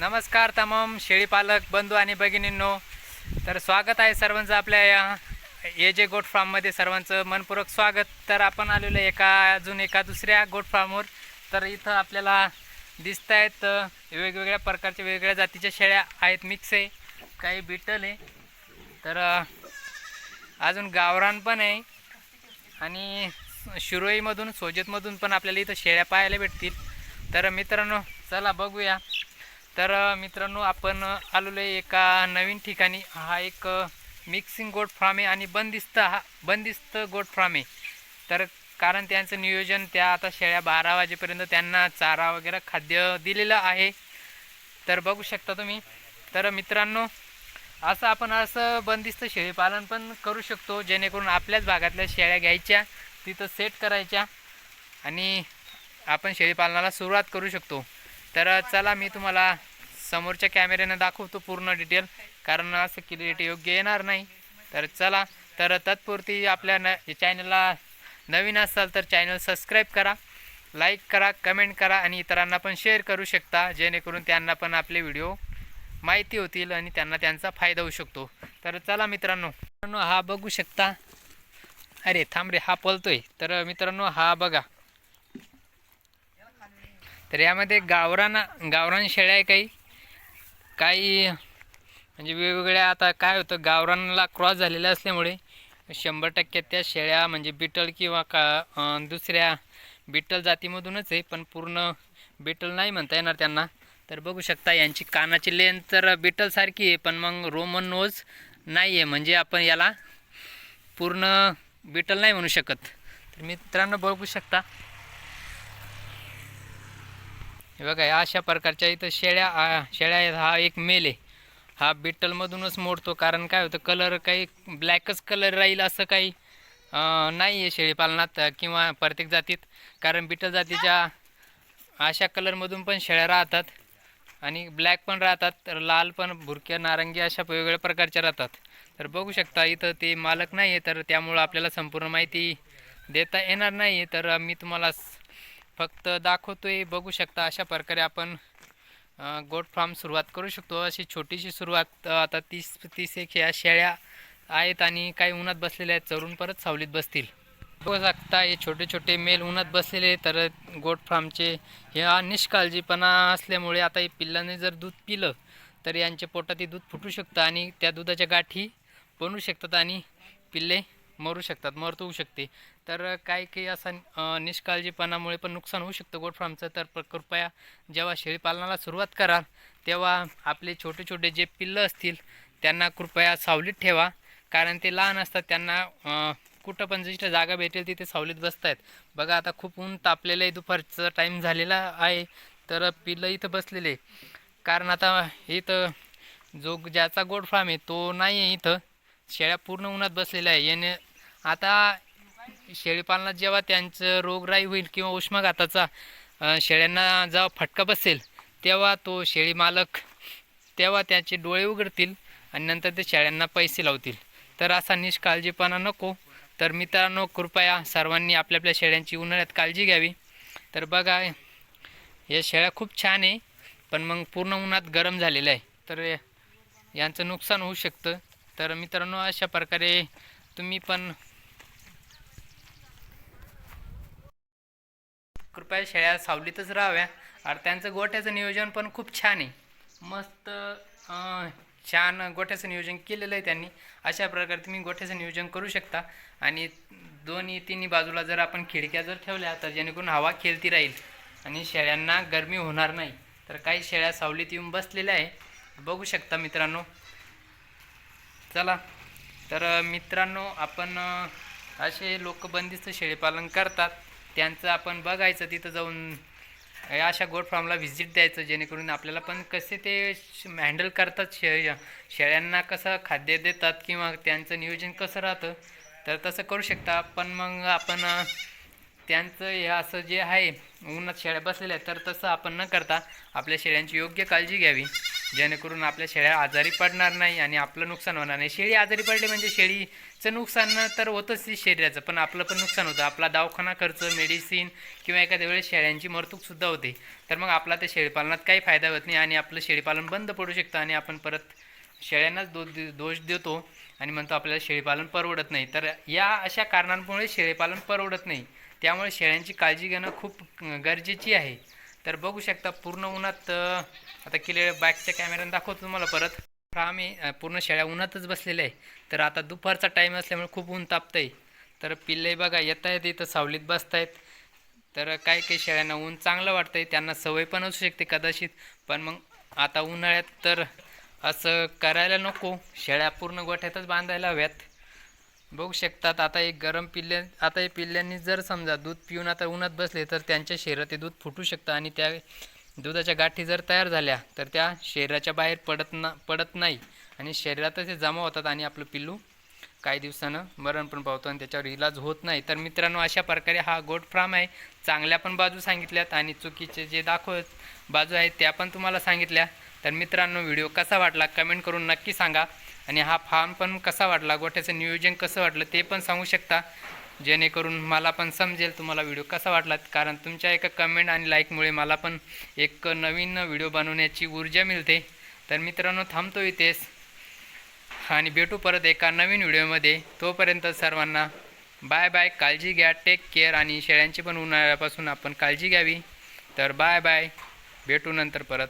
नमस्कार तमाम शेळीपालक बंधू आणि भगिनींनो. तर स्वागत आहे सर्वांचं आपल्या या ए जे गोट फार्ममध्ये सर्वांचं मनपूर्वक स्वागत. तर आपण आलेलो आहे एका अजून एका दुसऱ्या गोट फार्मवर. तर इथं आपल्याला दिसत आहेत वेगवेगळ्या प्रकारच्या वेगवेगळ्या जातीच्या शेळ्या आहेत मिक्स आहे काही बिटल आहे. तर अजून गावरान पण आहे. आणि शिरोईमधून सोजतमधून पण आपल्याला इथं शेळ्या पाहायला भेटतील. तर मित्रांनो चला बघूया. तर मित्रांनो आपण आलेलो आहे एका नवीन ठिकाणी. हा एक मिक्सिंग गोट फार्म आहे आणि बंदिस्त हा बंदिस्त गोट फार्म आहे. तर कारण त्यांचं नियोजन त्या आता शेळ्या बारा वाजेपर्यंत त्यांना चारा वगैरे खाद्य दिलेलं आहे. तर बघू शकता तुम्ही. तर मित्रांनो असं आपण असं बंदिस्त शेळीपालन पण करू शकतो जेणेकरून आपल्याच भागातल्या शेळ्या घ्यायच्या तिथं सेट करायच्या आणि आपण शेळीपालनाला सुरुवात करू शकतो. तर चला मी तुम्हाला समोरच्या कॅमेऱ्यानं दाखवतो पूर्ण डिटेल कारण असं क्लिअरिटी योग्य येणार नाही. तर चला तर तत्पुरती आपल्या न चॅनलला नवीन असाल तर चॅनल सबस्क्राईब करा लाईक करा कमेंट करा आणि इतरांना पण शेअर करू शकता. जेणेकरून त्यांना पण आपले व्हिडिओ माहिती होतील आणि त्यांना त्यांचा फायदा होऊ शकतो. तर चला मित्रांनो. मित्रांनो हा बघू शकता. अरे थांब रे हा पलतोय तर मित्रांनो हा बघा. तर यामध्ये गावरान गावरान शेळ्या आहे काही. काही म्हणजे वेगवेगळ्या आता काय होतं गावरानला क्रॉस झालेल्या असल्यामुळे शंभर टक्के त्या शेळ्या म्हणजे बिटल किंवा का दुसऱ्या बिटल जातीमधूनच आहे पण पूर्ण बिटल नाही म्हणता येणार त्यांना. तर बघू शकता यांची कानाची लेन्थ तर बिटलसारखी आहे पण मग रोमन नोज नाही आहे म्हणजे आपण याला पूर्ण बिटल नाही म्हणू शकत. तर मित्रांनो बघू शकता हे बघा या अशा प्रकारच्या इथं शेळ्या शेळ्या आहेत. हा एक मेल आहे. हा बिट्टलमधूनच मोडतो. कारण काय होतं कलर काही ब्लॅकच कलर राहील असं काही नाही आहे शेळीपालनात किंवा प्रत्येक जातीत. कारण बिट्टल जातीच्या अशा कलरमधून पण शेळ्या राहतात आणि ब्लॅक पण राहतात तर लाल पण भुरक्या नारंगी अशा वेगवेगळ्या प्रकारच्या राहतात. तर बघू शकता इथं ते मालक नाही आहे तर त्यामुळं आपल्याला संपूर्ण माहिती देता येणार नाही आहे तर मी तुम्हाला फक्त दाखवतोय बघू शकता अशा प्रकारे आपण गोट फार्म सुरुवात करू शकतो. अशी छोटीशी सुरुवात आता तीस तीस एक ह्या शेळ्या आहेत आणि काही उन्हात बसलेल्या आहेत चरून परत सावलीत बसतील. बघू शकता हे छोटे छोटे मेल उन्हात बसलेले तर गोट फार्मचे ह्या निष्काळजीपणा असल्यामुळे आता हे पिल्लाने जर दूध पिलं तर यांच्या पोटात दूध फुटू शकतं आणि त्या दुधाच्या गाठी बनू शकतात आणि पिल्ले मरू शकतात मरत होऊ शकते. तर काही काही असा निष्काळजीपणामुळे पण नुकसान होऊ शकतं गोट फार्मचं. तर प- कृपया जेव्हा शेळीपालनाला सुरुवात कराल तेव्हा आपले छोटे छोटे जे पिल्लं असतील त्यांना कृपया सावलीत ठेवा. कारण ते लहान असतात त्यांना कुठं पण जिथे जागा भेटेल तिथे सावलीत बसत आहेत बघा आता खूप ऊन तापलेलं आहे दुपारचा टाईम झालेला आहे. तर पिल्लं इथं बसलेले. कारण आता इथं जो ज्याचा गोड फार्म आहे तो नाही आहे इथं. शेळ्या पूर्ण उन्हात बसलेल्या आहे. याने आता शेळीपालनात जेव्हा त्यांचं रोगराई होईल किंवा उष्माघाताचा शेळ्यांना जेव्हा फटका बसेल तेव्हा तो शेळी मालक तेव्हा त्याचे डोळे उघडतील आणि नंतर ते शेळ्यांना पैसे लावतील. तर असा निष्काळजीपणा नको. तर मित्रांनो कृपया सर्वांनी आपल्या आपल्या शेळ्यांची उन्हाळ्यात काळजी घ्यावी. तर बघा या शेळ्या खूप छान आहे पण मग पूर्ण उन्हात गरम झालेलं आहे. तर यांचं नुकसान होऊ शकतं. तर मित्रांनो अशा प्रकारे तुम्ही पण कृपया शेळ्या सावलीतच राहाव्या. आणि त्यांचं गोठ्याचं नियोजन पण खूप छान आहे. मस्त छान गोठ्याचं नियोजन केलेलं आहे त्यांनी. अशा प्रकारे तुम्ही गोठ्याचं नियोजन करू शकता. आणि दोन्ही तिन्ही बाजूला जर आपण खिडक्या जर ठेवल्या तर जेणेकरून हवा खेळती राहील. आणि शेळ्यांना गरमी होणार नाही. तर काही शेळ्या सावलीत येऊन बसलेल्या आहे. बघू शकता मित्रांनो. चला. तर मित्रांनो आपण असे लोक बंदिस्त शेळीपालन करतात. त्यांचं आपण बघायचं तिथं जाऊन अशा गोट फार्मला व्हिजिट द्यायचं जेणेकरून आपल्याला पण कसे ते हँडल करतात शे शेळ्यांना कसं खाद्य देतात किंवा त्यांचं नियोजन कसं राहतं तर तसं करू शकता. पण मग आपण त्यांचं हे असं जे आहे उन्हात शेळ्या बसलेल्या आहेत तर तसं आपण न करता आपल्या शेळ्यांची योग्य काळजी घ्यावी. जेणेकरून आपल्या शेळ्या आजारी पडणार नाही आणि आपलं नुकसान होणार नाही. शेळी आजारी पडली म्हणजे शेळीचं नुकसान तर होतंच शरीराचं पण आपलं पण नुकसान होतं. आपला दवाखाना खर्च मेडिसिन किंवा एखाद्या वेळेस शेळ्यांची मरतूकसुद्धा होते. तर मग आपला त्या शेळीपालनात काही फायदा होत नाही आणि आपलं शेळीपालन बंद पडू शकतं आणि आपण परत शेळ्यांनाच दो दोष देतो आणि म्हणतो आपल्याला शेळीपालन परवडत नाही. तर या अशा कारणांमुळे शेळीपालन परवडत नाही. त्यामुळे शेळ्यांची काळजी घेणं खूप गरजेची आहे. तर बघू शकता पूर्ण उन्हात आता क्लिअर बाईकच्या कॅमेऱ्याने दाखवतो तुम्हाला परत. आम्ही पूर्ण शेळ्या उन्हातच बसलेल्या आहे. तर आता दुपारचा टाईम असल्यामुळे खूप ऊन तापतंय. तर पिल्ले बघा येत आहेत इथं सावलीत बसतायत. तर काही काही शेळ्यांना ऊन चांगलं वाटतंय. त्यांना सवय पण असू शकते कदाचित. पण मग आता उन्हाळ्यात तर असं करायला नको. शेळ्या पूर्ण गोठ्यातच बांधायला हव्यात. बघू शकतात आता एक गरम पिल्ले आता हे पिल्ल्यांनी जर समजा दूध पिऊन आता उन्हात बसले तर त्यांच्या शरीरात ते दूध फुटू शकतं आणि त्या दुधाच्या गाठी जर तयार झाल्या तर त्या शरीराच्या बाहेर पडत ना पडत नाही. आणि शरीरातच ते जमा होतात आणि आपलं पिल्लू काही दिवसानं मरण पण पावतो आणि त्याच्यावर इलाज होत नाही. तर मित्रांनो अशा प्रकारे हा गोट फार्म आहे. चांगल्या पण बाजू सांगितल्यात आणि चुकीचे जे दाखवत बाजू आहेत त्या पण तुम्हाला सांगितल्या. तर मित्रांनो व्हिडिओ कसा वाटला कमेंट करून नक्की सांगा. आणि हा फार्म पण कसा वाटला गोठ्याचं नियोजन कसं वाटलं ते पण सांगू शकता. जेणेकरून मला पण समजेल तुम्हाला व्हिडिओ कसा वाटला. कारण तुमच्या एका कमेंट आणि लाईकमुळे मला पण एक नवीन व्हिडिओ बनवण्याची ऊर्जा मिळते. तर मित्रांनो थांबतो इथेच. आणि भेटू परत एका नवीन व्हिडिओमध्ये तोपर्यंत सर्वांना बाय बाय काळजी घ्या टेक केअर आणि शेळ्यांची पण उन्हाळ्यापासून आपण काळजी घ्यावी. तर बाय बाय भेटू नंतर परत.